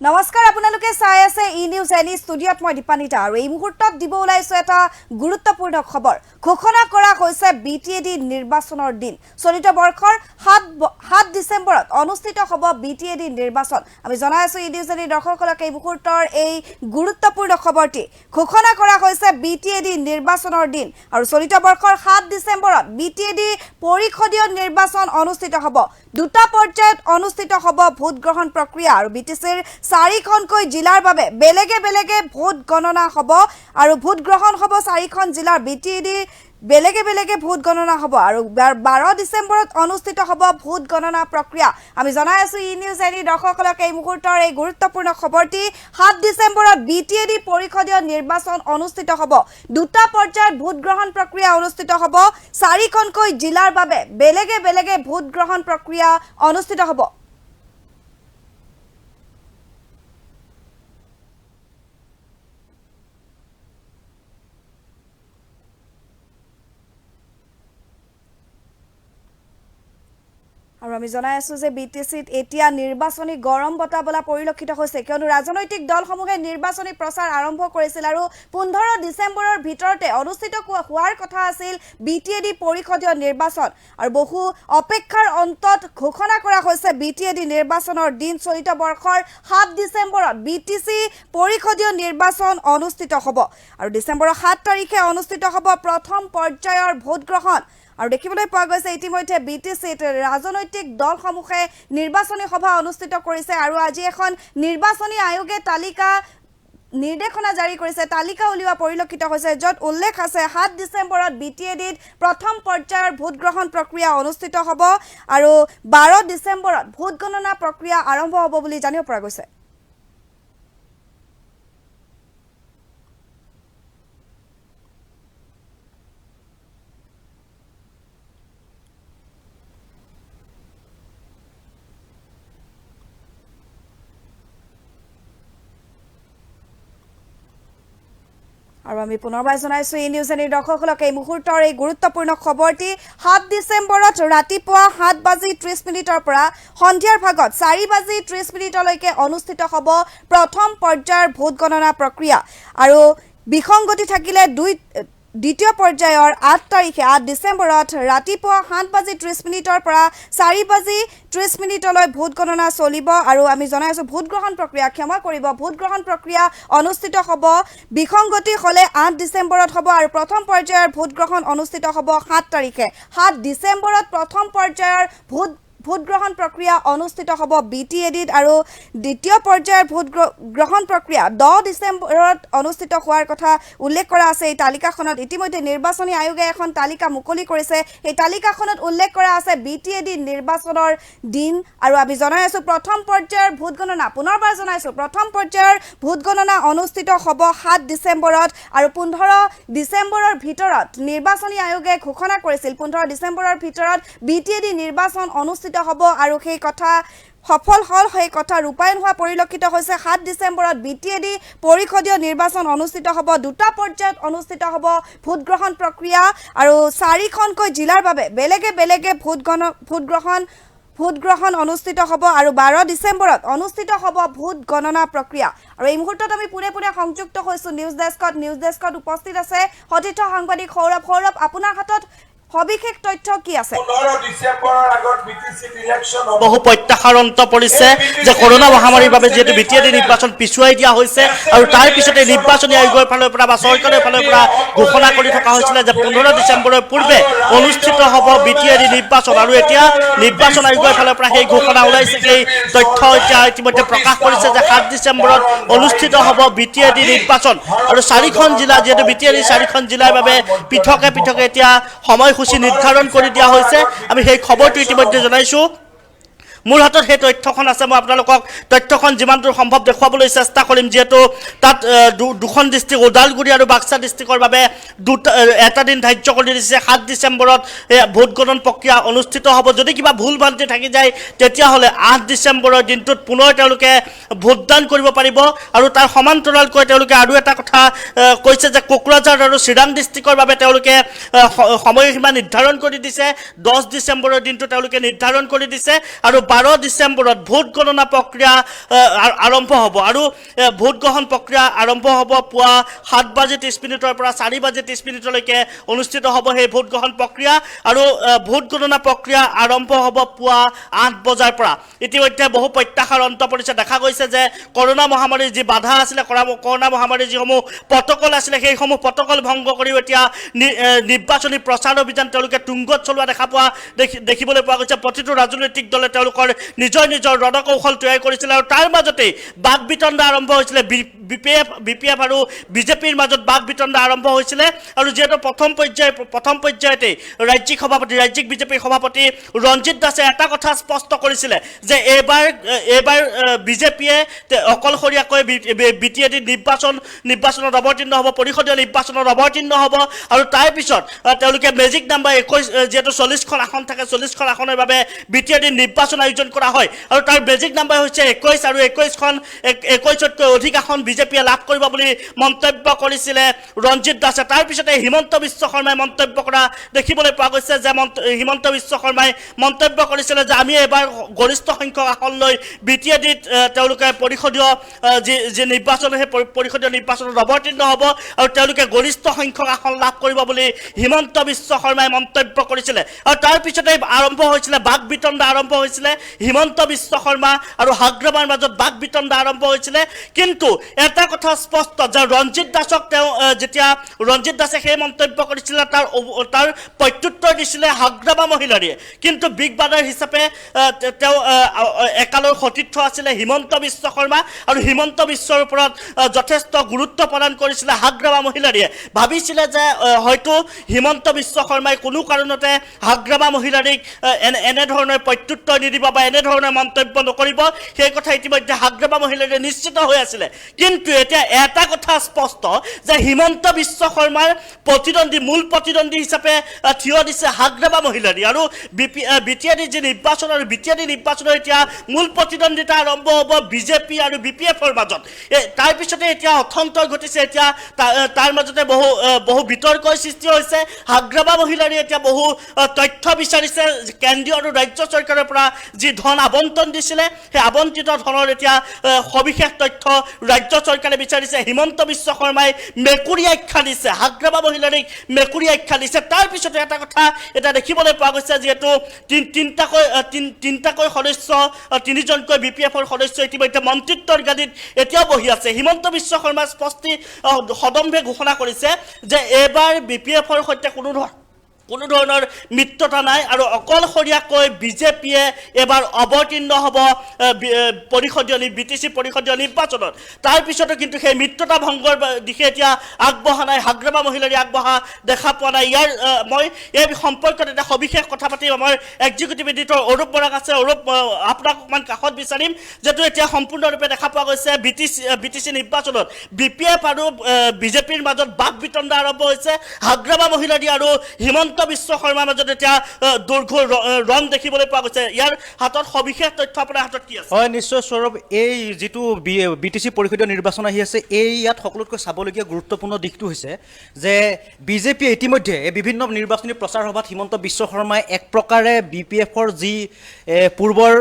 নমস্কাৰ আপোনালোকে চাই আছে ই নিউজ এনি ষ্টুডিঅ'ত মই দীপানিতা আৰু এই মুহূৰ্তত দিব ওলাইছো এটা গুৰুত্বপূৰ্ণ খবৰ। ঘোষণা কৰা হৈছে বি টি এ ডি নিৰ্বাচনৰ দিন। চলিত বৰ্ষৰ সাত সাত ডিচেম্বৰত অনুষ্ঠিত হ'ব বি টি এ ডি নিৰ্বাচন। আমি জনাই আছো ই নিউজ এনি দৰ্শকসকলক এই মুহূৰ্তৰ এই গুৰুত্বপূৰ্ণ খবৰটি। ঘোষণা কৰা হৈছে বি টি এ ডি নিৰ্বাচনৰ দিন আৰু চলিত বৰ্ষৰ সাত ডিচেম্বৰত বি টি এ ডি পৰিষদীয় নিৰ্বাচন অনুষ্ঠিত হ'ব। দুটা পৰ্যায়ত অনুষ্ঠিত হ'ব ভোট গ্ৰহণ প্ৰক্ৰিয়া আৰু বি টি চিৰ চাৰিখনকৈ জিলাৰ বাবে বেলেগে বেলেগে ভোট গণনা হ'ব আৰু ভোট গ্ৰহণ হ'ব চাৰিখন জিলাৰ বি টি ডি বেলেগে বেলেগে ভোট গণনা হ'ব আৰু বাৰ- বাৰ ডিচেম্বৰত অনুষ্ঠিত হ'ব ভোট গণনা প্ৰক্ৰিয়া। আমি জনাই আছো ই নিউজ এনি দৰ্শকসকলক এই মুহূৰ্তৰ এই গুৰুত্বপূৰ্ণ খবৰটি। সাত ডিচেম্বৰত বি টি এ ডি পৰিষদীয় নিৰ্বাচন অনুষ্ঠিত হ'ব। দুটা পৰ্যায়ত ভোট গ্ৰহণ প্ৰক্ৰিয়া অনুষ্ঠিত হ'ব। চাৰিখনকৈ জিলাৰ বাবে বেলেগে বেলেগে ভোট গ্ৰহণ প্ৰক্ৰিয়া অনুষ্ঠিত হ'ব। আৰু আমি জনাই আছো যে বি টি চিত এতিয়া নিৰ্বাচনী গৰম বতাহ বলা পৰিলক্ষিত হৈছে। কিয়নো ৰাজনৈতিক দলসমূহে নিৰ্বাচনী প্ৰচাৰ আৰম্ভ কৰিছিল আৰু পোন্ধৰ ডিচেম্বৰৰ ভিতৰতে অনুষ্ঠিত হোৱা- হোৱাৰ কথা আছিল বি টি এ ডি পৰিষদীয় নিৰ্বাচন। আৰু বহু অপেক্ষাৰ অন্তত ঘোষণা কৰা হৈছে বি টি এ ডি নিৰ্বাচনৰ দিন চলিত বৰ্ষৰ সাত ডিচেম্বৰত বি টি চি পৰিষদীয় নিৰ্বাচন অনুষ্ঠিত হ'ব। আৰু ডিচেম্বৰৰ সাত তাৰিখে অনুষ্ঠিত হ'ব প্ৰথম পৰ্যায়ৰ ভোটগ্ৰহণ। আৰু দেখিবলৈ পোৱা গৈছে ইতিমধ্যে বি টি চিত ৰাজনৈতিক দলসমূহে নিৰ্বাচনী সভা অনুষ্ঠিত কৰিছে আৰু আজি এখন নিৰ্বাচনী আয়োগে তালিকা নিৰ্দেশনা জাৰি কৰিছে। তালিকা উলিওৱা পৰিলক্ষিত হৈছে য'ত উল্লেখ আছে সাত ডিচেম্বৰত বি টি এ ডিত প্ৰথম পৰ্যায়ৰ ভোটগ্ৰহণ প্ৰক্ৰিয়া অনুষ্ঠিত হ'ব আৰু বাৰ ডিচেম্বৰত ভোট গণনা প্ৰক্ৰিয়া আৰম্ভ হ'ব বুলি জানিব পৰা গৈছে। আৰু আমি পুনৰবাৰ জনাইছো ই নিউজ এনিৰ দৰ্শকসকলক এই মুহূৰ্তৰ এই গুৰুত্বপূৰ্ণ খবৰটি। সাত ডিচেম্বৰত ৰাতিপুৱা সাত বাজি ত্ৰিছ মিনিটৰ পৰা সন্ধিয়াৰ ভাগত চাৰি বাজি ত্ৰিছ মিনিটলৈকে অনুষ্ঠিত হ'ব প্ৰথম পৰ্যায়ৰ ভোট গণনা প্ৰক্ৰিয়া। আৰু বিসংগতি থাকিলে দুই দ্বিতীয় পৰ্যায়ৰ আঠ তাৰিখে আঠ ডিচেম্বৰত ৰাতিপুৱা সাত বাজি ত্ৰিছ মিনিটৰ পৰা চাৰি বাজি ত্ৰিছ মিনিটলৈ ভোট গণনা চলিব আৰু আমি জনাই আছোঁ ভোট গ্ৰহণ প্ৰক্ৰিয়া ক্ষমা কৰিব। ভোট গ্ৰহণ প্ৰক্ৰিয়া অনুষ্ঠিত হ'ব বিসংগতি হ'লে আঠ ডিচেম্বৰত হ'ব আৰু প্ৰথম পৰ্যায়ৰ ভোট গ্ৰহণ অনুষ্ঠিত হ'ব সাত তাৰিখে। সাত ডিচেম্বৰত প্ৰথম পৰ্যায়ৰ ভোট ভোট গ্ৰহণ প্ৰক্ৰিয়া অনুষ্ঠিত হ'ব বি টি এ ডিত আৰু দ্বিতীয় পৰ্যায়ৰ ভোট গ্ৰ- গ্ৰহণ প্ৰক্ৰিয়া দহ ডিচেম্বৰত অনুষ্ঠিত হোৱাৰ কথা উল্লেখ কৰা আছে। এই তালিকাখনত ইতিমধ্যে নিৰ্বাচনী আয়োগে এখন তালিকা মুকলি কৰিছে। এই তালিকাখনত উল্লেখ কৰা আছে বি টি এ ডি নিৰ্বাচনৰ দিন আৰু আমি জনাই আছোঁ প্ৰথম পৰ্যায়ৰ ভোট গণনা পুনৰবাৰ জনাইছোঁ প্ৰথম পৰ্যায়ৰ ভোট গণনা অনুষ্ঠিত হ'ব সাত ডিচেম্বৰত আৰু পোন্ধৰ ডিচেম্বৰৰ ভিতৰত নিৰ্বাচনী আয়োগে ঘোষণা কৰিছিল। পোন্ধৰ ডিচেম্বৰৰ ভিতৰত বি টি এ ডি নিৰ্বাচন অনুষ্ঠিত হ'ব আৰু সেই কথা সফল হ'ল সেই কথা ৰূপায়ণ হোৱা পৰিলক্ষিত হৈছে। সাত ডিচেম্বৰত বি টি এ ডি পৰিষদীয় নিৰ্বাচন অনুষ্ঠিত হ'ব। দুটা পৰ্যায়ত অনুষ্ঠিত হ'ব ভোটগ্ৰহণ প্ৰক্ৰিয়া আৰু চাৰিখনকৈ জিলাৰ বাবে বেলেগে বেলেগে ভোট গণ ভোট গ্ৰহণ ভোট গ্ৰহণ অনুষ্ঠিত হ'ব আৰু বাৰ ডিচেম্বৰত অনুষ্ঠিত হ'ব ভোট গণনা প্ৰক্ৰিয়া। আৰু এই মুহূৰ্তত আমি পোনে পোনে সংযুক্ত হৈছোঁ। নিউজ ডেস্কত নিউজ ডেস্কত উপস্থিত আছে সতীৰ্থ সাংবাদিক সৌৰভ। সৌৰভ আপোনাৰ হাতত সবিশেষ তথ্য কি আছে? বহু প্ৰত্যাশাৰ অন্ত পৰিছে যে কৰোণা মহামাৰীৰ বাবে যিহেতু বি টি এ ডি নিৰ্বাচন পিছুৱাই দিয়া হৈছে আৰু তাৰ পিছতে নিৰ্বাচনী আয়োগৰ ফালৰ পৰা বা চৰকাৰৰ ফালৰ পৰা ঘোষণা কৰি থকা হৈছিলে যে পোন্ধৰ ডিচেম্বৰৰ পূৰ্বে অনুষ্ঠিত হ'ব বি টি এ ডি নিৰ্বাচন। আৰু এতিয়া নিৰ্বাচন আয়োগৰ ফালৰ পৰা সেই ঘোষণা ওলাইছে। সেই তথ্য এতিয়া ইতিমধ্যে প্ৰকাশ কৰিছে যে সাত ডিচেম্বৰত অনুষ্ঠিত হ'ব বি টি এ ডি নিৰ্বাচন। আৰু চাৰিখন জিলা যিহেতু বি টি এ ডি চাৰিখন জিলাৰ বাবে পৃথকে পৃথকে এতিয়া সময়সূচী নিৰ্ধাৰণ কৰি দিয়া হৈছে আমি সেই খবৰটো ইতিমধ্যে জনাইছোঁ। মোৰ হাতত সেই তথ্যখন আছে, মই আপোনালোকক তথ্যখন যিমান দূৰ সম্ভৱ দেখুৱাবলৈ চেষ্টা কৰিম, যিহেতু তাত দুখন ডিষ্ট্ৰিক্ট ওদালগুৰি আৰু বাক্সা ডিষ্ট্ৰিক্টৰ বাবে দুটা এটা দিন ধাৰ্য কৰি দিছে। সাত ডিচেম্বৰত ভোট গণন প্ৰক্ৰিয়া অনুষ্ঠিত হ'ব। যদি কিবা ভুল ভ্ৰান্তি থাকি যায়, তেতিয়াহ'লে আঠ ডিচেম্বৰৰ দিনটোত পুনৰ তেওঁলোকে ভোটদান কৰিব পাৰিব আৰু তাৰ সমান্তৰালকৈ তেওঁলোকে আৰু এটা কথা কৈছে যে কোকৰাঝাৰ আৰু চিৰাং ডিষ্ট্ৰিক্টৰ বাবে তেওঁলোকে সময়সীমা নিৰ্ধাৰণ কৰি দিছে। দহ ডিচেম্বৰৰ দিনটো তেওঁলোকে নিৰ্ধাৰণ কৰি দিছে আৰু বাৰ বাৰ ডিচেম্বৰত ভোট গণনা প্ৰক্ৰিয়া আৰম্ভ হ'ব। আৰু ভোট গ্ৰহণ প্ৰক্ৰিয়া আৰম্ভ হ'ব পুৱা সাত বাজি ত্ৰিছ মিনিটৰ পৰা চাৰি বাজি ত্ৰিছ মিনিটলৈকে অনুষ্ঠিত হ'ব সেই ভোট গ্ৰহণ প্ৰক্ৰিয়া। আৰু ভোট গণনা প্ৰক্ৰিয়া আৰম্ভ হ'ব পুৱা আঠ বজাৰ পৰা। ইতিমধ্যে বহু প্ৰত্যাশাৰ অন্ত পৰিছে। দেখা গৈছে যে কৰোণা মহামাৰীৰ যি বাধা আছিলে, কৰা- কৰোণা মহামাৰীৰ যিসমূহ প্ৰটকল আছিলে, সেইসমূহ প্ৰটকল ভংগ কৰিও এতিয়া নিৰ্বাচনী প্ৰচাৰ অভিযান তেওঁলোকে তুংগত চলোৱা দেখা পোৱা দেখি- দেখিবলৈ পোৱা গৈছে। প্ৰতিটো ৰাজনৈতিক দলে তেওঁলোকৰ নিজৰ নিজৰ ৰণকৌশল তৈয়াৰ কৰিছিলে আৰু তাৰ মাজতেই বাক বিতণ্ডা আৰম্ভ হৈছিলে। B P F B P F আৰু বিজেপিৰ মাজত বাক বিতণ্ডা আৰম্ভ হৈছিলে আৰু যিহেতু প্ৰথম পৰ্যায়, প্ৰথম পৰ্যায়তেই ৰাজ্যিক সভাপতি, ৰাজ্যিক বিজেপিৰ সভাপতি ৰঞ্জিত দাসে এটা কথা স্পষ্ট কৰিছিলে যে এইবাৰ এইবাৰ বিজেপিয়ে অকলশৰীয়াকৈ বি টি এ ডি নিৰ্বাচন, নিৰ্বাচনত অৱতীৰ্ণ হ'ব, পৰিষদীয় নিৰ্বাচনত অৱতীৰ্ণ হ'ব আৰু তাৰ পিছত তেওঁলোকে মেজিক নাম্বাৰ একৈছ যিহেতু চল্লিছখন আসন থাকে চল্লিছখন আসনৰ বাবে বি টি এ ডি নিৰ্বাচন আয়োজন কৰা হয়। আৰু তাৰ মেজিক নাম্বাৰ হৈছে একৈছ আৰু একৈছখন এক- একৈছতকৈ অধিক আসন বিজেপিয়ে লাভ কৰিব বুলি মন্তব্য কৰিছিলে ৰঞ্জিত দাসে। তাৰপিছতে হিমন্ত বিশ্ব শৰ্মাই মন্তব্য কৰা দেখিবলৈ পোৱা গৈছে যে মন্ত- হিমন্ত বিশ্ব শৰ্মাই মন্তব্য কৰিছিলে যে আমি এইবাৰ গৰিষ্ঠ সংখ্যক আসন লৈ বি টি এ ডিত তেওঁলোকে পৰিষদীয় যি যি নিৰ্বাচন সেই পৰি- পৰিষদীয় নিৰ্বাচনত অৱতীৰ্ণ হ'ব আৰু তেওঁলোকে গৰিষ্ঠ সংখ্যক আসন লাভ কৰিব বুলি হিমন্ত বিশ্ব শৰ্মাই মন্তব্য কৰিছিলে। আৰু তাৰপিছতে আৰম্ভ হৈছিলে বাক বিতণ্ডা আৰম্ভ হৈছিলে। হিমন্ত বিশ্ব শৰ্মা আৰু হাগ্ৰামাৰ মাজত বাক বিতণ্ডা আৰম্ভ হৈছিলে। কিন্তু এটা কথা স্পষ্ট, যে ৰঞ্জিত দাসক তেওঁ যেতিয়া দাসে সেই মন্তব্য কৰিছিলে, তাৰ তাৰ প্ৰত্যুত্তৰ দিছিলে হাগ্ৰামা মহিলাৰীয়ে। কিন্তু বিগ বাদাৰ হিচাপে তেওঁ একালৰ সতীৰ্থ আছিলে হিমন্ত বিশ্ব শৰ্মা আৰু হিমন্ত বিশ্বৰ ওপৰত যথেষ্ট গুৰুত্ব প্ৰদান কৰিছিলে হাগ্ৰামা মহিলাৰীয়ে। ভাবিছিলে যে হয়তো হিমন্ত বিশ্ব শৰ্মাই কোনো কাৰণতে হাগ্ৰামা মহিলাৰীক এনে, এনেধৰণৰ প্ৰত্যুত্তৰ নিদিব। বা এনেধৰণৰ মন্তব্য নকৰিব, সেই কথা ইতিমধ্যে হাগ্ৰামা মহিলাৰীয়ে নিশ্চিত হৈ আছিলে। কিন্তু এতিয়া এটা কথা স্পষ্ট, যে হিমন্ত বিশ্ব শৰ্মাৰ প্ৰতিদ্বন্দ্বী, মূল প্ৰতিদ্বন্দ্বী হিচাপে থিয় দিছে হাগ্ৰামা মহিলাৰী। আৰু B P B T A D যি নিৰ্বাচন আৰু বি টি এ নিৰ্বাচনৰ এতিয়া মূল প্ৰতিদ্বন্দ্বিতা আৰম্ভ হ'ব বিজেপি আৰু বি পি এফৰ মাজত তাৰপিছতে এতিয়া অথন্তৰ ঘটিছে, এতিয়া তাৰ মাজতে বহু বহু বিতৰ্কৰ সৃষ্টি হৈছে। হাগ্ৰামা মহিলাৰীয়ে এতিয়া বহু তথ্য বিচাৰিছে, কেন্দ্ৰীয় আৰু ৰাজ্য চৰকাৰৰ পৰা যি ধন আবণ্টন দিছিলে, সেই আবণ্টিত ধনৰ এতিয়া সবিশেষ তথ্য ৰাজ্য চৰকাৰে বিচাৰিছে। হিমন্ত বিশ্ব শৰ্মাই মেকুৰী আখ্যা দিছে। হাগ্ৰামা মহিলাৰীক মেকুৰী আখ্যা দিছে। তাৰপিছতে এটা কথা এতিয়া দেখিবলৈ পোৱা গৈছে, যিহেতু তিন- তিনিটাকৈ তিন- তিনিটাকৈ সদস্য তিনিজনকৈ বি পি এফৰ সদস্য ইতিমধ্যে মন্ত্ৰিত্বৰ গাদীত এতিয়াও বহি আছে। হিমন্ত বিশ্ব শৰ্মাই স্পষ্টি সদম্ভে ঘোষণা কৰিছে যে এইবাৰ বি পি এফৰ সৈতে কোনো ধৰ কোনো ধৰণৰ মিত্ৰতা নাই আৰু অকলশৰীয়াকৈ বিজেপিয়ে এইবাৰ অৱতীৰ্ণ হ'ব পৰিষদীয় বি টি চি পৰিষদীয় নিৰ্বাচনত। তাৰপিছতো কিন্তু সেই মিত্ৰতা ভংগৰ দিশে এতিয়া আগবঢ়া নাই, হাগ্ৰামা মহিলাৰী আগবঢ়া দেখা পোৱা নাই। ইয়াৰ মই এই সম্পৰ্কত এটা সবিশেষ কথা পাতিম। আমাৰ এক্সিকিউটিভ এডিটৰ অৰূপ বৰাক আছে। অৰূপ আপোনাক অকণমান কাষত বিচাৰিম, যিহেতু এতিয়া সম্পূৰ্ণৰূপে দেখা পোৱা গৈছে B T C B T চি নিৰ্বাচনত। বি পি এফ আৰু বিজেপিৰ মাজত বাক বিতণ্ডা আৰম্ভ হৈছে। হাগ্ৰামা মহিলাৰী আৰু হিমন্ত বিশ্ব শৰ্মাৰ মাজত এতিয়া আহ, দৈৰ্ঘ্য ৰ- আহ, ৰং দেখিবলৈ পোৱা গৈছে। ইয়াৰ হাতত সবিশেষ তথ্য আপোনাৰ হাতত কি আছে? হয় নিশ্চয় সৌৰভ। এই যিটো বি টি চি পৰিষদীয় নিৰ্বাচন আহি আছে এই ইয়াত সকলোতকৈ চাবলগীয়া গুৰুত্বপূৰ্ণ দিশটো হৈছে যে বিজেপিয়ে ইতিমধ্যে বিভিন্ন নিৰ্বাচনী প্ৰচাৰ সভাত হিমন্ত বিশ্ব শৰ্মাই এক প্ৰকাৰে বি পি এফৰ যি পূৰ্বৰ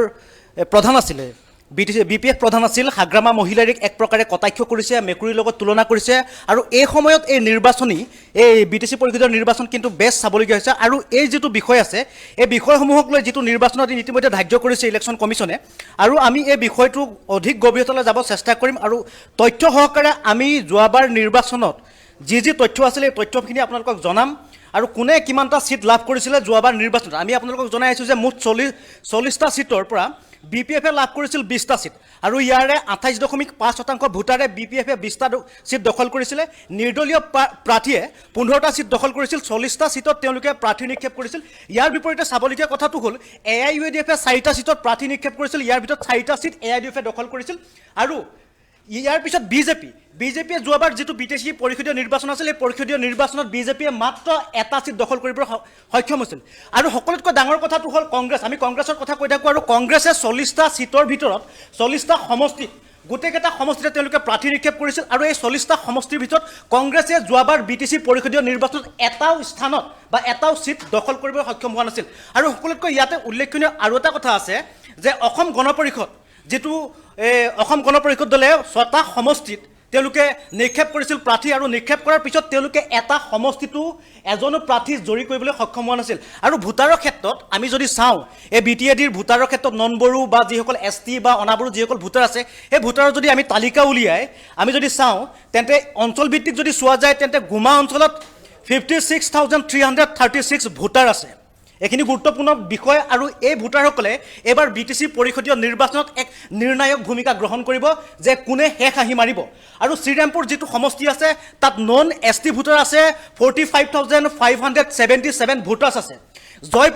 প্ৰধান আছিলে। বি পি এফ প্ৰধান আছিল হাগ্ৰামা মহিলাৰীক এক প্ৰকাৰে কটাক্ষ কৰিছে মেকুৰীৰ লগত তুলনা কৰিছে আৰু এই সময়ত এই নিৰ্বাচনী এই বি টি চি পৰিষদৰ নিৰ্বাচন কিন্তু বেছ চাবলগীয়া হৈছে আৰু এই যিটো বিষয় আছে এই বিষয়সমূহক লৈ যিটো নিৰ্বাচনৰ দিন ইতিমধ্যে ধাৰ্য কৰিছে ইলেকশ্যন কমিশ্যনে আৰু আমি এই বিষয়টো অধিক গভীৰতালৈ যাব চেষ্টা কৰিম আৰু তথ্য সহকাৰে আমি যোৱাবাৰ নিৰ্বাচনত যি যি তথ্য আছিলে এই তথ্যখিনি আপোনালোকক জনাম আৰু কোনে কিমানটা ছিট লাভ কৰিছিলে যোৱাবাৰ নিৰ্বাচনত। আমি আপোনালোকক জনাই আছোঁ যে মুঠ চল্লিছ চল্লিছটা ছিটৰ পৰা বি পি এফে লাভ কৰিছিল বিছটা ছিট আৰু ইয়াৰে আঠাইছ দশমিক পাঁচ শতাংশ ভোটাৰে বি পি এফে বিছটা ছিট দখল কৰিছিলে। নিৰ্দলীয় প্ৰা- প্ৰাৰ্থীয়ে পোন্ধৰটা ছিট দখল কৰিছিল চল্লিছটা ছিটত তেওঁলোকে প্ৰাৰ্থী নিক্ষেপ কৰিছিল। ইয়াৰ বিপৰীতে চাবলগীয়া কথাটো হ'ল এ আই ইউ ডি এফে চাৰিটা ছিটত প্ৰাৰ্থী নিক্ষেপ কৰিছিল ইয়াৰ ভিতৰত চাৰিটা ছিট এ আই ডি এফে দখল কৰিছিল। আৰু ইয়াৰ পিছত বিজেপি, বিজেপিয়ে যোৱাবাৰ যিটো বি টি চি পৰিষদীয় নিৰ্বাচন আছিল, এই পৰিষদীয় নিৰ্বাচনত বিজেপিয়ে মাত্ৰ এটা ছিট দখল কৰিবলৈ সক্ষম হৈছিল। আৰু সকলোতকৈ ডাঙৰ কথাটো হ'ল কংগ্ৰেছ। আমি কংগ্ৰেছৰ কথা কৈ থাকোঁ আৰু কংগ্ৰেছে চল্লিছটা ছিটৰ ভিতৰত চল্লিছটা সমষ্টিত, গোটেইকেইটা সমষ্টিতে তেওঁলোকে প্ৰাৰ্থী নিক্ষেপ কৰিছিল আৰু এই চল্লিছটা সমষ্টিৰ ভিতৰত কংগ্ৰেছে যোৱাবাৰ বি টি চি পৰিষদীয় নিৰ্বাচনত এটাও স্থানত বা এটাও চিট দখল কৰিবলৈ সক্ষম হোৱা নাছিল। আৰু সকলোতকৈ ইয়াতে উল্লেখনীয় আৰু এটা কথা আছে যে অসম গণ পৰিষদ যিটো অসম গণ পৰিষদ দলে ছটা সমষ্টিত তেওঁলোকে নিক্ষেপ কৰিছিল প্ৰাৰ্থী আৰু নিক্ষেপ কৰাৰ পিছত তেওঁলোকে এটা সমষ্টিটো এজনো প্ৰাৰ্থী জয়ী কৰিবলৈ সক্ষম হোৱা নাছিল। আৰু ভোটাৰৰ ক্ষেত্ৰত আমি যদি চাওঁ এই বি টি এ ডিৰ ভোটাৰৰ ক্ষেত্ৰত নন বড়ো বা যিসকল এছ টি বা অনাবড়ো যিসকল ভোটাৰ আছে সেই ভোটাৰৰ যদি আমি তালিকা উলিয়াই আমি যদি চাওঁ তেন্তে অঞ্চলভিত্তিক যদি চোৱা যায় তেন্তে গুমা অঞ্চলত fifty six thousand three hundred thirty six voter আছে। এইখিনি গুৰুত্বপূৰ্ণ বিষয় আৰু এই ভোটাৰসকলে এইবাৰ বি টি চি পৰিষদীয় নিৰ্বাচনত এক নিৰ্ণায়ক ভূমিকা গ্ৰহণ কৰিব যে কোনে শেষ আহি মাৰিব। আৰু শ্ৰীৰামপুৰ যিটো সমষ্টি আছে তাত নন এছ টি ভোটাৰ আছে forty five thousand five hundred seventy seven voters আছে। জয়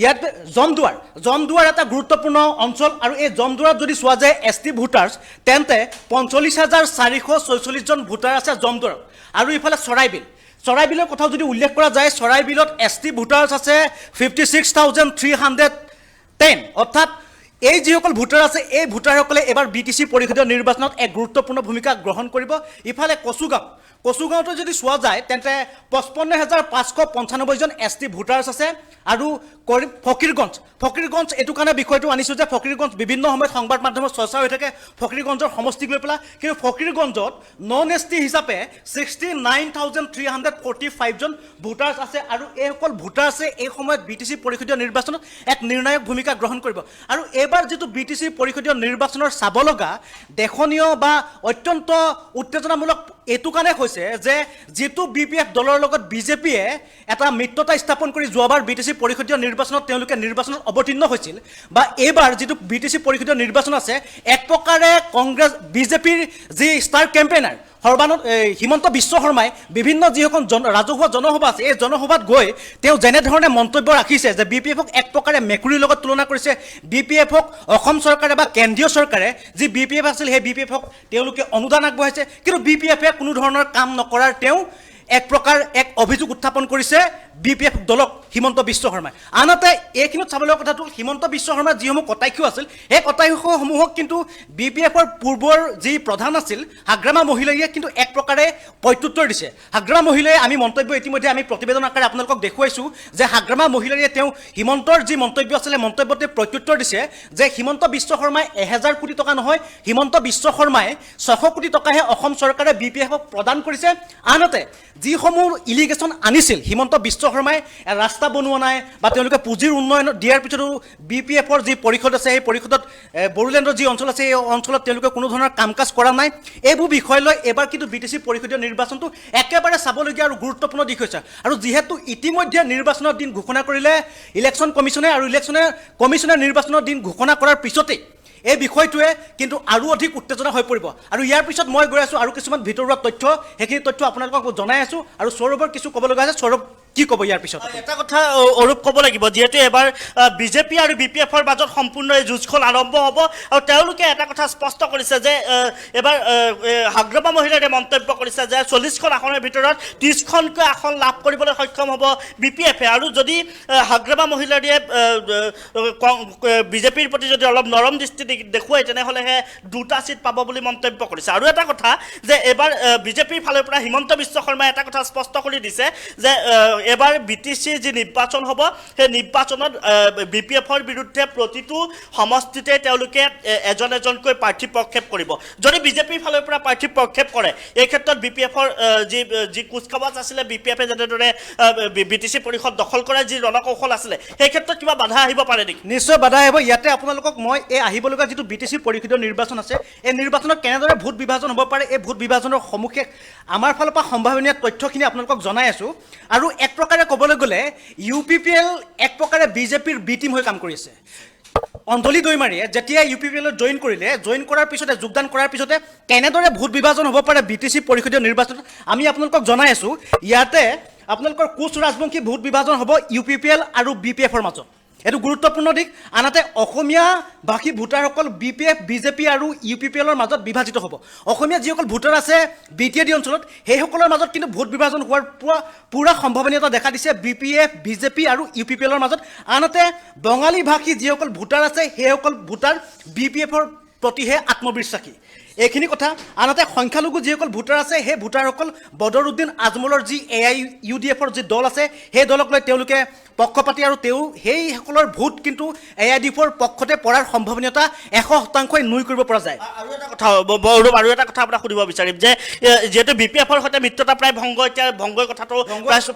ইয়াত জমদুৱাৰ জমদুৱাৰ এটা গুৰুত্বপূৰ্ণ অঞ্চল আৰু এই জমদুৱাৰত যদি চোৱা যায় এছ টি ভোটাৰ্ছ তেন্তে পঞ্চল্লিছ হাজাৰ চাৰিশ ছয়চল্লিছজন ভোটাৰ আছে জমদুৱাৰত। আৰু ইফালে চৰাইবিল চৰাইবিলৰ কথাও যদি উল্লেখ কৰা যায় চৰাইবিলত এছ টি ভোটাৰ্ছ আছে fifty six thousand three hundred ten অৰ্থাৎ এই যিসকল ভোটাৰ আছে এই ভোটাৰসকলে এইবাৰ বি টি চি পৰিষদীয় নিৰ্বাচনত এক গুৰুত্বপূৰ্ণ ভূমিকা গ্ৰহণ কৰিব। ইফালে কচুগাঁও কচুগাঁৱতো যদি চোৱা যায়, তেন্তে পঁচপন্ন হাজাৰ পাঁচশো পঞ্চানব্বৈজন এছ টি ভোটাৰ্ছ আছে আৰু কৰি ফকীৰগঞ্জ ফকীৰগঞ্জ এইটো কাৰণে বিষয়টো আনিছোঁ যে ফকীৰগঞ্জ বিভিন্ন সময়ত সংবাদ মাধ্যমত চৰ্চা হৈ থাকে, ফকীৰগঞ্জৰ সমষ্টিক লৈ পেলাই। কিন্তু ফকীৰগঞ্জত নন এছ টি হিচাপে sixty nine thousand three hundred forty ফাইভজন voters আছে আৰু এইসকল ভোটাৰ্ছে এই সময়ত বি টি চি পৰিষদীয় নিৰ্বাচনত এক নিৰ্ণায়ক ভূমিকা গ্ৰহণ কৰিব। আৰু এইবাৰ যিটো বি টি চি পৰিষদীয় নিৰ্বাচনৰ চাব লগা দেখনীয় বা অত্যন্ত উত্তেজনামূলক এইটো কাৰণে হৈছে যে যিটো বি পি এফ দলৰ লগত বিজেপিয়ে এটা মিত্ৰতা স্থাপন কৰি যোৱাবাৰ বি টি চি পৰিষদীয় নিৰ্বাচনত তেওঁলোকে নিৰ্বাচনত অৱতীৰ্ণ হৈছিল বা এইবাৰ যিটো বি টি চি পৰিষদীয় নিৰ্বাচন আছে, এক প্ৰকাৰে কংগ্ৰেছ বিজেপিৰ যি ষ্টাৰ কেম্পেইনাৰ সৰ্বানন্দ হিমন্ত বিশ্ব শৰ্মাই বিভিন্ন যিসকল জন, ৰাজহুৱা জনসভা আছে, এই জনসভাত গৈ তেওঁ যেনেধৰণে মন্তব্য ৰাখিছে যে বি পি এফক এক প্ৰকাৰে মেকুৰীৰ লগত তুলনা কৰিছে, বি পি এফক অসম চৰকাৰে বা কেন্দ্ৰীয় চৰকাৰে, যি বি পি এফ আছিল, সেই বি পি এফক তেওঁলোকে অনুদান আগবঢ়াইছে। কিন্তু বি পি এফে কোনো ধৰণৰ কাম নকৰাৰ তেওঁ এক প্ৰকাৰ, এক অভিযোগ উত্থাপন কৰিছে। বি পি এফ দলক হিমন্ত বিশ্ব শৰ্মাই। আনহাতে এইখিনিত চাবলগীয়া কথাটো হ'ল হিমন্ত বিশ্ব শৰ্মাৰ যিসমূহ কটাক্ষ আছিল সেই কটাক্ষসমূহক কিন্তু বি পি এফৰ পূৰ্বৰ যি প্ৰধান আছিল হাগ্ৰামা মহিলাৰীয়ে কিন্তু এক প্ৰকাৰে প্ৰত্যুত্তৰ দিছে। হাগ্ৰামা মহিলাই আমি মন্তব্য ইতিমধ্যে আমি প্ৰতিবেদন আকাৰে আপোনালোকক দেখুৱাইছোঁ যে হাগ্ৰামা মহিলাৰীয়ে তেওঁ হিমন্তৰ যি মন্তব্য আছিলে মন্তব্যতে প্ৰত্যুত্তৰ দিছে যে হিমন্ত বিশ্ব শৰ্মাই এহেজাৰ কোটি টকা নহয় হিমন্ত বিশ্ব শৰ্মাই ছশ কোটি টকাহে অসম চৰকাৰে বি পি এফক প্ৰদান কৰিছে। আনহাতে যিসমূহ ইলিগেশ্যন আনিছিল হিমন্ত বিশ্ব শৰ্মাই ৰাস্তা বনোৱা নাই বা তেওঁলোকে পুঁজিৰ উন্নয়ন দিয়াৰ পিছতো বি পি এফৰ যি পৰিষদ আছে সেই পৰিষদত বড়োলেণ্ডৰ যি অঞ্চল আছে এই অঞ্চলত তেওঁলোকে কোনো ধৰণৰ কাম কাজ কৰা নাই। এইবোৰ বিষয় লৈ এইবাৰ কিন্তু বি টি চি পৰিষদীয় নিৰ্বাচনটো একেবাৰে চাবলগীয়া আৰু গুৰুত্বপূৰ্ণ দিশ হৈছে। আৰু যিহেতু ইতিমধ্যে নিৰ্বাচনৰ দিন ঘোষণা কৰিলে ইলেকশ্যন কমিশ্যনে আৰু ইলেকশ্যনে কমিশ্যনে নিৰ্বাচনৰ দিন ঘোষণা কৰাৰ পিছতেই এই বিষয়টোৱে কিন্তু আৰু অধিক উত্তেজনা হৈ পৰিব। আৰু ইয়াৰ পিছত মই গৈ আছোঁ আৰু কিছুমান ভিতৰুৱা তথ্য সেইখিনি তথ্য আপোনালোকক জনাই আছোঁ। আৰু সৌৰভৰ কিছু ক'ব লগা আছে। সৌৰভ কি ক'ব ইয়াৰ পিছত? এটা কথা অৰূপ ক'ব লাগিব যিহেতু এবাৰ বিজেপি আৰু বি পি এফৰ মাজত সম্পূৰ্ণ এই যুঁজখন আৰম্ভ হ'ব। আৰু তেওঁলোকে এটা কথা স্পষ্ট কৰিছে যে আহ, এইবাৰ হাগ্ৰমা মহিলাৰে মন্তব্য কৰিছে যে চল্লিছখন আসনৰ ভিতৰত ত্ৰিছখনকৈ আসন লাভ কৰিবলৈ সক্ষম হ'ব বি পি এফে আৰু যদি হাগ্ৰমা মহিলাৰীয়ে বিজেপিৰ প্ৰতি যদি অলপ নৰম দৃষ্টি দেখুৱাই তেনেহ'লেহে দুটা চিট পাব বুলি মন্তব্য কৰিছে। আৰু এটা কথা যে এইবাৰ বিজেপিৰ ফালৰ পৰা হিমন্ত বিশ্ব শৰ্মাই এটা কথা স্পষ্ট কৰি দিছে যে আহ, এইবাৰ বি টি চিৰ যি নিৰ্বাচন হ'ব সেই নিৰ্বাচনত বি পি এফৰ বিৰুদ্ধে প্ৰতিটো সমষ্টিতে তেওঁলোকে এজন এজনকৈ প্ৰাৰ্থী প্ৰক্ষেপ কৰিব। যদি বিজেপিৰ ফালৰ পৰা প্ৰাৰ্থী প্ৰক্ষেপ কৰে এই ক্ষেত্ৰত বি পি এফৰ যি যি কুচকাৱাজ আছিলে বি পি এফে যেনেদৰে বি টি চি পৰিষদ দখল কৰাৰ যি ৰণকৌশল আছিলে সেই ক্ষেত্ৰত কিবা বাধা আহিব পাৰে নেকি? নিশ্চয় বাধা আহিব। ইয়াতে আপোনালোকক মই এই আহিবলগীয়া যিটো বি টি চি পৰিষদীয় নিৰ্বাচন আছে এই নিৰ্বাচনত কেনেদৰে ভোট বিভাজন হ'ব পাৰে এই ভোট বিভাজনৰ সন্মুখে আমাৰ ফালৰ পৰা সম্ভাৱনীয় তথ্যখিনি আপোনালোকক জনাই আছোঁ। আৰু এক প্ৰকাৰে ক'বলৈ গ'লে ইউ পি পি এল এক প্ৰকাৰে বিজেপিৰ বি টিম হৈ কাম কৰি আছে। অঞ্জলি দৈমাৰীয়ে যেতিয়া ইউ পি পি এলত জইন কৰিলে জইন কৰাৰ পিছতে যোগদান কৰাৰ পিছতে কেনেদৰে ভোট বিভাজন হ'ব পাৰে বি টি চি পৰিষদীয় নিৰ্বাচনত আমি আপোনালোকক জনাই আছোঁ। ইয়াতে আপোনালোকৰ কোচ ৰাজবংশী ভোট বিভাজন হ'ব ইউ পি পি এল আৰু বি পি এফৰ মাজত। এইটো গুৰুত্বপূৰ্ণ দিশ। আনহাতে অসমীয়া ভাষী ভোটাৰসকল বি পি এফ বিজেপি আৰু ইউ পি পি এলৰ মাজত বিভাজিত হ'ব। অসমীয়া যিসকল ভোটাৰ আছে বি টি এ ডি অঞ্চলত সেইসকলৰ মাজত কিন্তু ভোট বিভাজন হোৱাৰ পুৰা পূৰা সম্ভাৱনীয়তা দেখা দিছে বি পি এফ বিজেপি আৰু ইউ পি পি এলৰ মাজত। আনহাতে বঙালী ভাষী যিসকল ভোটাৰ আছে সেইসকল ভোটাৰ বি পি এফৰ প্ৰতিহে আত্মবিশ্বাসী। এইখিনি কথা আনহাতে সংখ্যালঘু যিসকল ভোটাৰ আছে সেই ভোটাৰসকল বদৰুদ্দিন আজমলৰ যি এ আই ইউ ডি এফৰ যি দল আছে সেই দলক লৈ তেওঁলোকে পক্ষপাতি আৰু তেওঁ সেইসকলৰ ভোট কিন্তু এ আই ডি এফৰ পক্ষতে পৰাৰ সম্ভাৱনীয়তা এশ শতাংশই নুই কৰিব পৰা যায়। আৰু এটা কথা ব- বৌৰৱ আৰু এটা কথা আপোনাক সুধিব বিচাৰিম যে যিহেতু বি পি এফৰ সৈতে মিত্ৰতা প্ৰায় ভংগ এতিয়া ভংগৰ কথাটো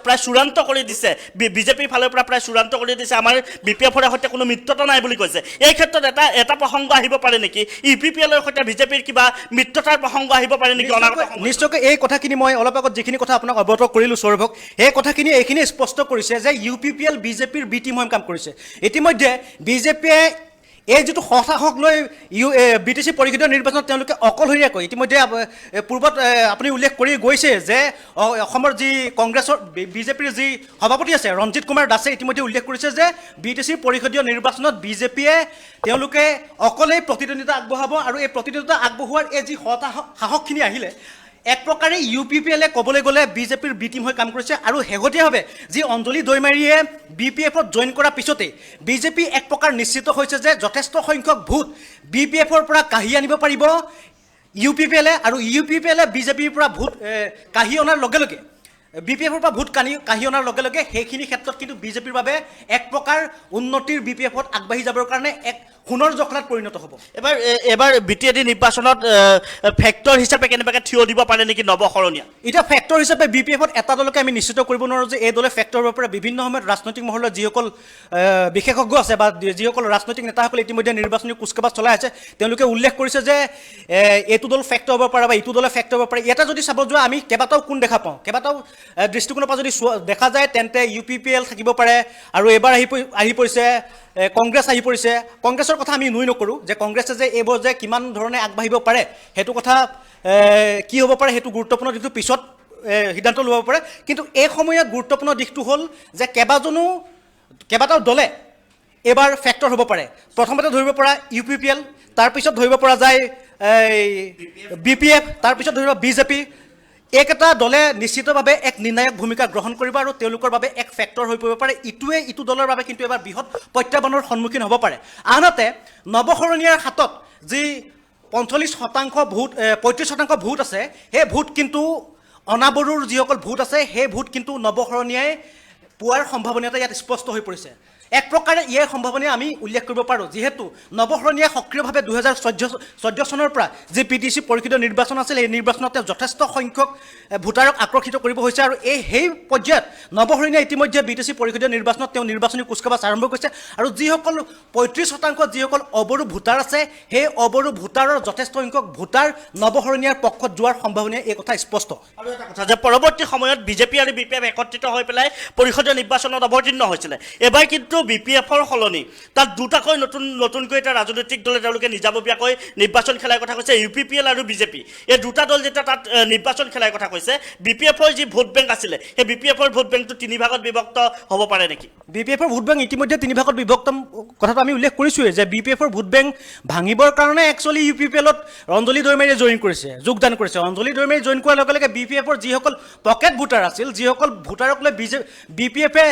প্ৰায় চূড়ান্ত কৰি দিছে। বিজেপিৰ ফালৰ পৰা প্ৰায় চূড়ান্ত কৰি দিছে। আমাৰ বি পি এফৰ সৈতে কোনো মিত্ৰতা নাই বুলি কৈছে। এই ক্ষেত্ৰত এটা এটা প্ৰসংগ আহিব পাৰে নেকি? ইউ পি পি এলৰ সৈতে বিজেপিৰ কিবা মিত্ৰতাৰ প্ৰসংগ আহিব পাৰে নেকি? নিশ্চয়কৈ এই কথাখিনি মই অলপ আগত যিখিনি কথা আপোনাক অৱগত কৰিলোঁ সৌৰভক সেই কথাখিনি এইখিনি স্পষ্ট কৰিছে যে ইউ পি পি এল বিজেপিৰ বি টিম কাম কৰিছে। ইতিমধ্যে বিজেপিয়ে এই যিটো সসাহক লৈ ইউ বি টি চি পৰিষদীয় নিৰ্বাচনত তেওঁলোকে অকলশৰীয়াকৈ ইতিমধ্যে পূৰ্বত আপুনি উল্লেখ কৰি গৈছে যে অসমৰ যি কংগ্ৰেছৰ বিজেপিৰ যি সভাপতি আছে, ৰঞ্জিত কুমাৰ দাসে ইতিমধ্যে উল্লেখ কৰিছে যে বি টি চি পৰিষদীয় নিৰ্বাচনত বিজেপিয়ে তেওঁলোকে অকলেই প্ৰতিদ্বন্দ্বিতা আগবঢ়াব আৰু এই প্ৰতিদ্বন্দ্বিতা আগবঢ়োৱাৰ এই যি সতাহক সাহসখিনি আহিলে এক প্ৰকাৰে ইউ পি পি এলে ক'বলৈ গ'লে বিজেপিৰ বি টিম হৈ কাম কৰিছে আৰু শেহতীয়াভাৱে যি অঞ্জলি দৈমাৰীয়ে বি পি এফত জইন কৰাৰ পিছতেই বিজেপি এক প্ৰকাৰ নিশ্চিত হৈছে যে যথেষ্ট সংখ্যক ভোট বি পি এফৰ পৰা কাঢ়ি আনিব পাৰিব। ইউ পি পি এলে আৰু ইউ পি পি এলে বিজেপিৰ পৰা ভোট কাঢ়ি অনাৰ লগে লগে বি পি এফৰ পৰা ভোট কাঢ়ি কাঢ়ি অনাৰ লগে লগে সেইখিনি ক্ষেত্ৰত কিন্তু বিজেপিৰ বাবে এক প্ৰকাৰ উন্নতিৰ বি পি এফত আগবাঢ়ি যাবৰ কাৰণে এক সোণৰ জখলাত পৰিণত হ'ব। এবাৰ এবাৰ বি টি এ ডি নিৰ্বাচনত ফেক্টৰ হিচাপে কেনেবাকৈ থিয় দিব পাৰে নেকি নৱসৰণীয়া এতিয়া ফেক্টৰ হিচাপে বি পি এফত এটা দলকে আমি নিশ্চিত কৰিব নোৱাৰোঁ যে এই দলে ফেক্টৰ হ'ব পাৰে বিভিন্ন সময়ত ৰাজনৈতিক মহলৰ যিসকল বিশেষজ্ঞ আছে বা যিসকল ৰাজনৈতিক নেতাসকলে ইতিমধ্যে নিৰ্বাচনী কুচকাৱাজ চলাই আছে তেওঁলোকে উল্লেখ কৰিছে যে এইটো দল ফেক্টৰ হ'ব পাৰে বা ইটো দলে ফেক্টৰ হ'ব পাৰে। ইয়াতে যদি চাব যোৱা আমি কেইবাটাও কোন দেখা পাওঁ। কেইবাটাও দৃষ্টিকোণৰ পৰা যদি চোৱা দেখা যায় তেন্তে ইউ পি পি এল থাকিব পাৰে। আৰু এইবাৰ আহি আহি পৰিছে কংগ্ৰেছ আহি পৰিছে। কংগ্ৰেছৰ কথা আমি নুই নকৰোঁ যে কংগ্ৰেছে যে এইবোৰ যে কিমান ধৰণে আগবাঢ়িব পাৰে, সেইটো কথা কি হ'ব পাৰে সেইটো গুৰুত্বপূৰ্ণ দিশটো পিছত সিদ্ধান্ত ল'ব পাৰে। কিন্তু এই সময়ত গুৰুত্বপূৰ্ণ দিশটো হ'ল যে কেইবাজনো, কেইবাটাও দলে এইবাৰ ফেক্টৰ হ'ব পাৰে। প্ৰথমতে ধৰিব পৰা ইউ পি পি এল তাৰপিছত ধৰিব পৰা যায় বি পি এফ তাৰপিছত ধৰিব বিজেপি এইকেইটা দলে নিশ্চিতভাৱে এক নিৰ্ণায়ক ভূমিকা গ্ৰহণ কৰিব আৰু তেওঁলোকৰ বাবে এক ফেক্টৰ হৈ পৰিব পাৰে। ইটোৱে ইটো দলৰ বাবে কিন্তু এবাৰ বৃহৎ প্ৰত্যাহ্বানৰ সন্মুখীন হ'ব পাৰে। আনহাতে নৱসৰণীয়াৰ হাতত যি পঞ্চল্লিছ শতাংশ ভোট পঁয়ত্ৰিছ শতাংশ ভোট আছে সেই ভোট কিন্তু অনাবৰুৰ যিসকল ভোট আছে সেই ভোট কিন্তু নৱসৰণীয়াই পোৱাৰ সম্ভাৱনীয়তা ইয়াত স্পষ্ট হৈ পৰিছে। এক প্ৰকাৰে ইয়াৰ সম্ভাৱনীয় আমি উল্লেখ কৰিব পাৰোঁ। যিহেতু নৱসৰণীয়ে সক্ৰিয়ভাৱে দুহেজাৰ চৈধ্য চৈধ্য চনৰ পৰা যি পি টি চি পৰিষদীয় নিৰ্বাচন আছিল, এই নিৰ্বাচনত তেওঁ যথেষ্ট সংখ্যক ভোটাৰক আকৰ্ষিত কৰিব হৈছে আৰু এই, সেই পৰ্যায়ত নৱসৰণীয়ে ইতিমধ্যে বি টি চি পৰিষদীয় নিৰ্বাচনত তেওঁ নিৰ্বাচনী কুচকাৱাজ আৰম্ভ কৰিছে আৰু যিসকল পঁয়ত্ৰিছ শতাংশ যিসকল অবৰো ভোটাৰ আছে, সেই অবৰো ভোটাৰৰ যথেষ্ট সংখ্যক ভোটাৰ নৱসৰণীয়াৰ পক্ষত যোৱাৰ সম্ভাৱনীয় এই কথা স্পষ্ট। আৰু এটা কথা যে পৰৱৰ্তী সময়ত বিজেপি আৰু বি পি এফ একত্ৰিত হৈ পেলাই পৰিষদীয় নিৰ্বাচনত অৱতীৰ্ণ হৈছিলে। এবাৰ কিন্তু বি পি এফৰ সলনি। তাত দুটাকৈ নতুন নতুনকৈ এটা ৰাজনৈতিক দলে তেওঁলোকে নিজাববীয়াকৈ নিৰ্বাচন খেলাৰ কথা কৈছে, ইউ পি পি এল আৰু বিজেপি এই দুটা দল যেতিয়া তাত নিৰ্বাচন খেলাৰ কথা কৈছে, বি পি এফৰ যি ভোট বেংক আছিলে, সেই বি পি এফৰ ভোট বেংকটো তিনি ভাগত বিভক্ত হ'ব পাৰে নেকি? বি পি এফৰ ভোট বেংক ইতিমধ্যে তিনি ভাগত বিভক্ত, কথাটো আমি উল্লেখ কৰিছোঁৱেই যে বি পি এফৰ ভোট বেংক ভাঙিবৰ কাৰণে একচুৱেলি ইউ পি পি এলত অঞ্জলি দৈমাৰীয়ে জইন কৰিছে, যোগদান কৰিছে। অঞ্জলি দৈমাৰী জইন কৰাৰ লগে লগে বি পি এফৰ যিসকল পকেট ভোটাৰ আছিল, যিসকল ভোটাৰক লৈ বিজে বি পি এফে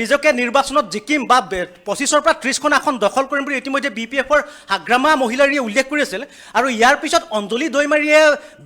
নিজকে নিৰ্বাচনত জিকিম বা পঁচিছৰ পৰা ত্ৰিছখন আসন দখল কৰিম বুলি ইতিমধ্যে বি পি এফৰ হাগ্ৰামা মহিলাৰীয়ে উল্লেখ কৰি আছিল আৰু ইয়াৰ পিছত অঞ্জলি দৈমাৰীয়ে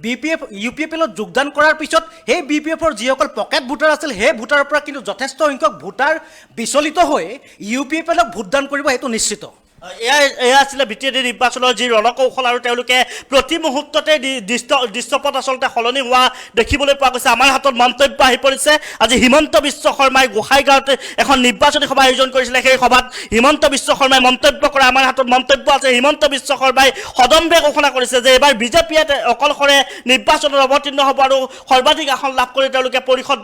B P F U P F এলত যোগদান কৰাৰ পিছত সেই বি পি এফৰ যিসকল পকেট ভোটাৰ আছিল সেই ভোটাৰৰ পৰা কিন্তু যথেষ্ট সংখ্যক ভোটাৰ বিচলিত হৈ ইউ পি এফ এলক ভোটদান কৰিব সেইটো নিশ্চিত। এয়া আছিলে বি টি নিৰ্বাচনৰ যি ৰণকৌশল আৰু তেওঁলোকে প্ৰতি মুহূৰ্ততে দি- দৃষ্ট দৃশ্যপট আচলতে সলনি হোৱা দেখিবলৈ পোৱা গৈছে। আমাৰ হাতত মন্তব্য আহি পৰিছে। আজি হিমন্ত বিশ্ব শৰ্মাই গোসাইগাঁৱতে এখন নিৰ্বাচনী সভা আয়োজন কৰিছিলে। সেই সভাত হিমন্ত বিশ্ব শৰ্মাই মন্তব্য কৰা। আমাৰ হাতত মন্তব্য আছে, হিমন্ত বিশ্ব শৰ্মাই সদম্ভে ঘোষণা কৰিছে যে এইবাৰ বিজেপিয়ে অকলশৰে নিৰ্বাচনত অৱতীৰ্ণ হ'ব আৰু সৰ্বাধিক আসন লাভ কৰি তেওঁলোকে পৰিষদ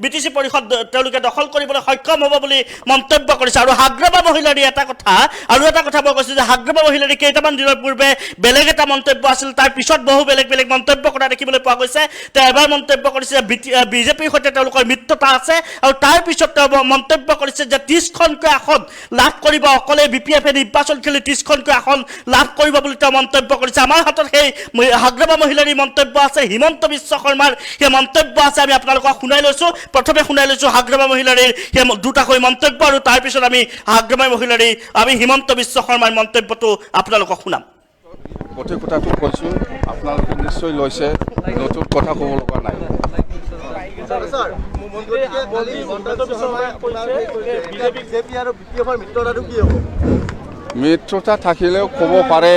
বি টি চি পৰিষদ তেওঁলোকে দখল কৰিবলৈ সক্ষম হ'ব বুলি মন্তব্য কৰিছে। আৰু হাগ্ৰাবা মহিলাৰী এটা কথা, আৰু এটা কথা মই কৈছোঁ যে হাগ্ৰাবা মহিলাৰী কেইটামান দিনৰ পূৰ্বে বেলেগ এটা মন্তব্য আছিল, তাৰ পিছত বহু বেলেগ বেলেগ মন্তব্য কৰা দেখিবলৈ পোৱা গৈছে। তেওঁ এবাৰ মন্তব্য কৰিছে বিজেপিৰ সৈতে তেওঁলোকৰ মিত্ৰতা আছে আৰু তাৰ পিছত তেওঁ মন্তব্য কৰিছে যে ত্ৰিছখনকৈ আসন লাভ কৰিব, অকলে বি পি এফে নিৰ্বাচন খেলি ত্ৰিছখনকৈ আসন লাভ কৰিব বুলি তেওঁ মন্তব্য কৰিছে। আমাৰ হাতত সেই ম- হাগ্ৰাবা মহিলাৰীৰ মন্তব্য আছে, হিমন্ত বিশ্ব শৰ্মাৰ সেই মন্তব্য আছে, আমি আপোনালোকক শুনাই লৈছোঁ। প্ৰথমে শুনাই লৈছোঁ হাগ্ৰাবা মহিলাৰীৰ সেই দুটাকৈ মন্তব্য আৰু তাৰপিছত আমি হাগ্ৰাবা মহিলাৰীৰ আমি হিমন্ত বিশ্ব শৰ্মাৰ মন্তব্যটো আপোনালোকক শুনাম। গোটেই কথাটো কৈছোঁ আপোনালোকে নিশ্চয় লৈছে নতুন কথা ক'ব লগা নাই। মিত্ৰতা থাকিলেও ক'ব পাৰে।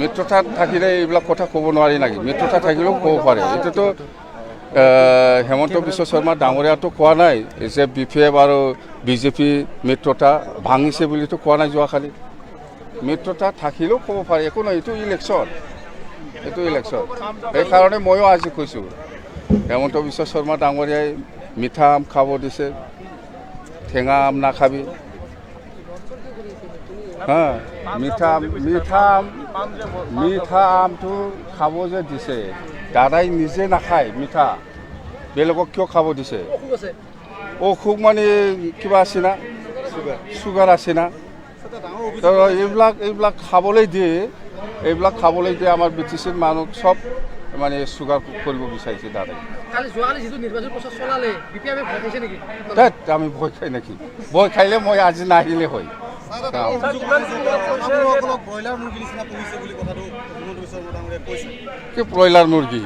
মিত্ৰতা থাকিলে এইবিলাক কথা ক'ব নোৱাৰি নেকি? মিত্ৰতা থাকিলেও ক'ব পাৰে। এইটোতো হেমন্ত বিশ্ব শৰ্মা ডাঙৰীয়াটো কোৱা নাই। যে বি পি এফ আৰু বিজেপি মিত্ৰতা ভাঙিছে বুলিতো কোৱা নাই যোৱাকালি। মিত্ৰতা থাকিলেও ক'ব পাৰে একো নহয় এইটো ইলেকশ্যন এইটো ইলেকশ্যন সেইকাৰণে ময়ো আজি কৈছোঁ হেমন্ত বিশ্ব শৰ্মা ডাঙৰীয়াই মিঠা আম খাব দিছে টেঙা আম নাখাবি। হা মিঠা মিঠা আম মিঠা আমটো খাব যে দিছে। দাদাই নিজে নাখায় মিঠা বেলেগক কিয় খাব দিছে অসুখ মানে কিবা আছে না চুগাৰ আছে না এইবিলাক এইবিলাক খাবলৈ দিয়ে এইবিলাক খাবলৈ দিয়ে আমাৰ বি টি চিৰ মানুহ চব মানে চুগাৰ কৰিব বিচাৰিছে দাদাই আমি ভয় খাই নেকি ভয় খাইলে মই আজি নাহিলে হয় ব্ৰইলাৰ মুৰ্গীৰ নিচিনা পুহিছে বুলি কথাটো কি ব্ৰইলাৰ মুৰ্গী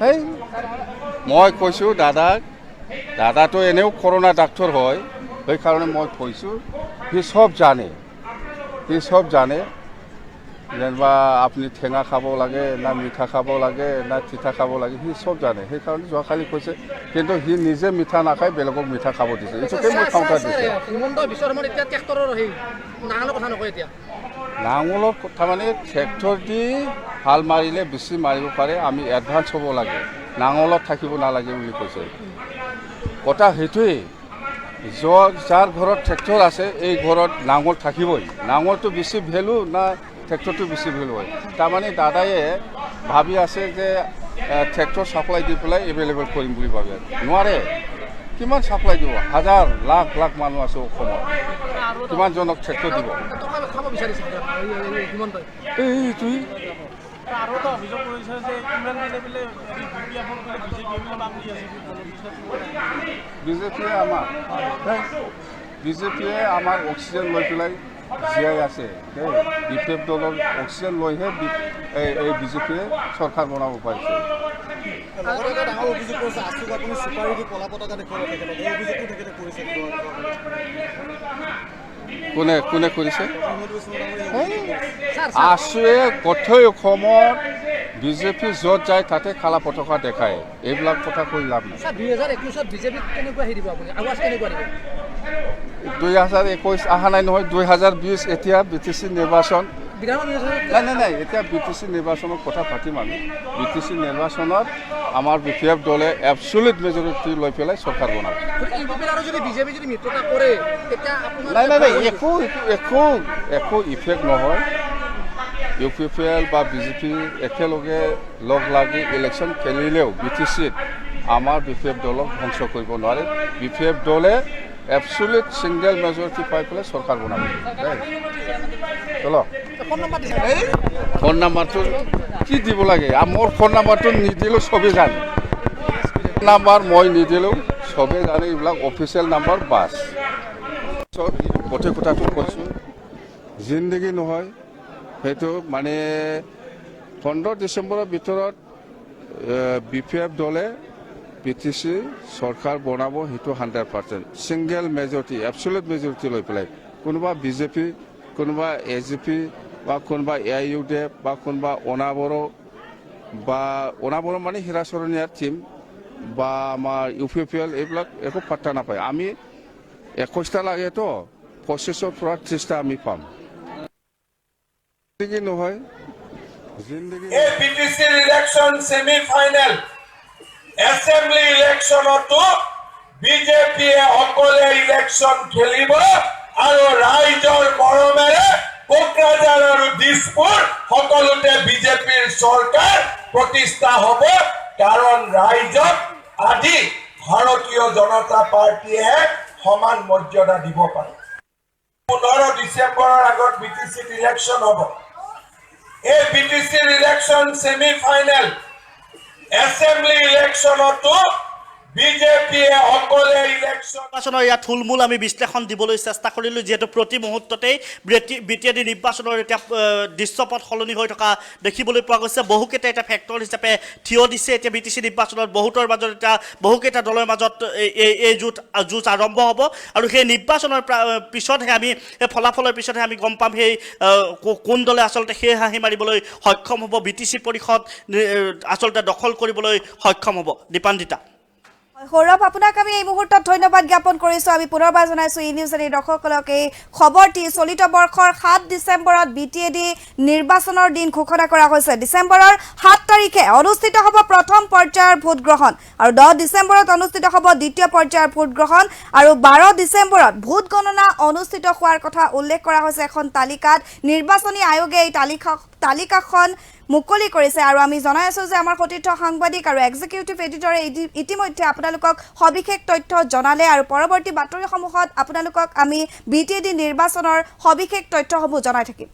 সেই মই কৈছোঁ দাদাক দাদাটো এনেও কৰোণা ডাক্তৰ হয় সেইকাৰণে মই কৈছোঁ সি চব জানে সি চব জানে যেনিবা আপুনি টেঙা খাব লাগে না মিঠা খাব লাগে না তিতা খাব লাগে সি চব জানে সেইকাৰণে যোৱাকালি কৈছে কিন্তু সি নিজে মিঠা নাখায় বেলেগক মিঠা খাব দিছে এইটোকে মই কাউণ্টাৰ দিছে নাঙলৰ কথা নকয় এতিয়া নাঙলৰ কথা মানে ট্ৰেক্টৰ দি হাল মাৰিলে, বেছি মাৰিব পাৰে, আমি এডভান্স হ'ব লাগে। নাঙলত থাকিব নালাগে বুলি কৈছে। কথা সেইটোৱেই। যাৰ ঘৰত ট্ৰেক্টৰ আছে, এই ঘৰত নাঙল থাকিবই। নাঙলটো বেছি ভেলু না ট্ৰেক্টৰটো বেছি ভেলু হয়? তাৰমানে দাদায়ে ভাবি আছে যে ট্ৰেক্টৰ ছাপ্লাই দি পেলাই এভেইলেবল কৰিম বুলি ভাবে। নোৱাৰে। কিমান ছাপ্লাই দিব? হাজাৰ, লাখ লাখ মানুহ আছে অসমত। কিমানজনক ট্ৰেক্টৰ দিব? খাব এই- এইটোৱেই আৰু এটা অভিযোগ কৰিছে যে ইমান দিনে বোলে বি পি এফৰ বোলে নাম দি আছে। বিজেপিয়ে আমাৰ বিজেপিয়ে আমাৰ অক্সিজেন লৈ পেলাই জীয়াই আছে। দেই বি পি এফ দলৰ অক্সিজেন লৈহে বি- এই এই বিজেপিয়ে চৰকাৰ বনাব পাৰিছে। আপুনি চুপাৰী দি কলা পতাকা দেখুৱালে তেখেতক এই অভিযোগটো তেখেতে কৰিছে কোনে কোনে কৰিছে আছুৱে গোটেই অসমত বিজেপি য'ত যায় তাতে কালা পতাকা দেখায়। এইবিলাক কথা কৈ লাভ নাই। দুই হাজাৰ একৈছ অহা নাই নহয় দুই হাজাৰ বিছ এতিয়া বি টি চি নিৰ্বাচন নাই নাই নাই, এতিয়া বি টি চি নিৰ্বাচনৰ কথা পাতিম আমি। বি টি চি নিৰ্বাচনত আমাৰ বি পি এফ দলে এবচুলিট মেজৰিটি লৈ পেলাই চৰকাৰ বনাব। নাই নাই নাই, একো একো একো ইফেক্ট নহয়। ইউ পি পি এল বা বিজেপি একেলগে লগ লাগি ইলেকশ্যন খেলিলেও বি টি চিত আমাৰ বি পি এফ দলক ধ্বংস কৰিব নোৱাৰে। বি পি এফ দলে এবচুলিট ছিংগল মেজৰিটি পাই পেলাই চৰকাৰ বনাব চলো। ফোন ফোন নাম্বাৰটো কি দিব লাগে? মোৰ ফোন নাম্বাৰটো নিদিলেও চবেই জানে। নাম্বাৰ মই নিদিলেও চবেই জানে এইবিলাক অফিচিয়েল নাম্বাৰ বাছ। গোটেই কথাটো কৈছোঁ। জিন্দগী নহয়, সেইটো মানে পোন্ধৰ ডিচেম্বৰৰ ভিতৰত বি পি এফ দলে বি টি চি চৰকাৰ বনাব সেইটো hundred percent single majority absolute majority লৈ পেলাই কোনোবা বিজেপি কোনোবা এ জি পি বা কোনোবা এ আই ইউ ডি বা কোনোবা অনাবড়ো বা অনাবড়ো মানে হীৰাচৰণীয়া টিম বা আমাৰ ইউ পি পি এল এইবিলাক একো পাত্তা নাপায়। আমি একৈছটা লাগেতো পঁচিছৰ পৰা ত্ৰিছটা আমি পাম। নহয়। জিন্দগী। এছেম্বলি ইলেকশ্যনতো বিজেপিয়ে অকলে ইলেকশ্যন খেলিব আৰু ৰাইজৰ মৰমেৰে কোকৰাঝাৰ আৰু দিছপুৰ সকলোতে বিজেপিৰ চৰকাৰ প্ৰতিষ্ঠা হ'ব। কাৰণ ৰাইজক আজি ভাৰতীয় জনতা পাৰ্টীয়েহে সমান মৰ্যাদা দিব পাৰে। পোন্ধৰ ডিচেম্বৰৰ আগত বি টি চিত ইলেকশ্যন হ'ব। এই বি টি চিৰ ইলেকশ্যন ছেমি ফাইনেল এছেম্বলি ইলেকশ্যনতো বিজেপিয়ে অকলে ইলেকশন নিৰ্বাচনৰ ইয়াত থুলমূল আমি বিশ্লেষণ দিবলৈ চেষ্টা কৰিলোঁ যিহেতু প্ৰতি মুহূৰ্ততেই বি টি এ ডি নিৰ্বাচনৰ এতিয়া আহ, দৃশ্যপট সলনি হৈ থকা দেখিবলৈ পোৱা গৈছে। বহুকেইটা এতিয়া ফেক্টৰ হিচাপে থিয় দিছে। এতিয়া বি টি চি নিৰ্বাচনত বহুতৰ মাজত এতিয়া বহুকেইটা দলৰ মাজত এই- এই যুঁজ যুঁজ আৰম্ভ হ'ব। আৰু সেই নিৰ্বাচনৰ পিছতহে আমি সেই ফলাফলৰ পিছতহে আমি গম পাম সেই কোন দলে আচলতে সেই হাঁহি মাৰিবলৈ সক্ষম হ'ব। বি টি চি পৰিষদ আচলতে দখল কৰিবলৈ সক্ষম হ'ব। দীপান্বিতা সৌৰভ আপোনাক আমি এই মুহূৰ্তত ধন্যবাদ জ্ঞাপন কৰিছোঁ। আমি পুনৰবাৰ জনাইছোঁ ই নিউজ এই দৰ্শকসকলক এই খবৰটি চলিত বৰ্ষৰ সাত ডিচেম্বৰত বি টি এ ডি নিৰ্বাচনৰ দিন ঘোষণা কৰা হৈছে। ডিচেম্বৰৰ সাত তাৰিখে অনুষ্ঠিত হ'ব প্ৰথম পৰ্যায়ৰ ভোটগ্ৰহণ আৰু দহ ডিচেম্বৰত অনুষ্ঠিত হ'ব দ্বিতীয় পৰ্যায়ৰ ভোটগ্ৰহণ আৰু বাৰ ডিচেম্বৰত ভোট গণনা অনুষ্ঠিত হোৱাৰ কথা উল্লেখ কৰা হৈছে। এখন তালিকাত নিৰ্বাচনী আয়োগে এই তালিকা তালিকাখন মুকলি কৰিছে আৰু আমি জনাই আছোঁ যে আমাৰ সতীৰ্থ সাংবাদিক আৰু এক্সিকিউটিভ এডিটৰে ইতি- ইতিমধ্যে আপোনালোকক সবিশেষ তথ্য জনালে আৰু পৰৱৰ্তী বাতৰিসমূহত আপোনালোকক আমি বি টি এ ডি নিৰ্বাচনৰ সবিশেষ তথ্যসমূহ জনাই থাকিম।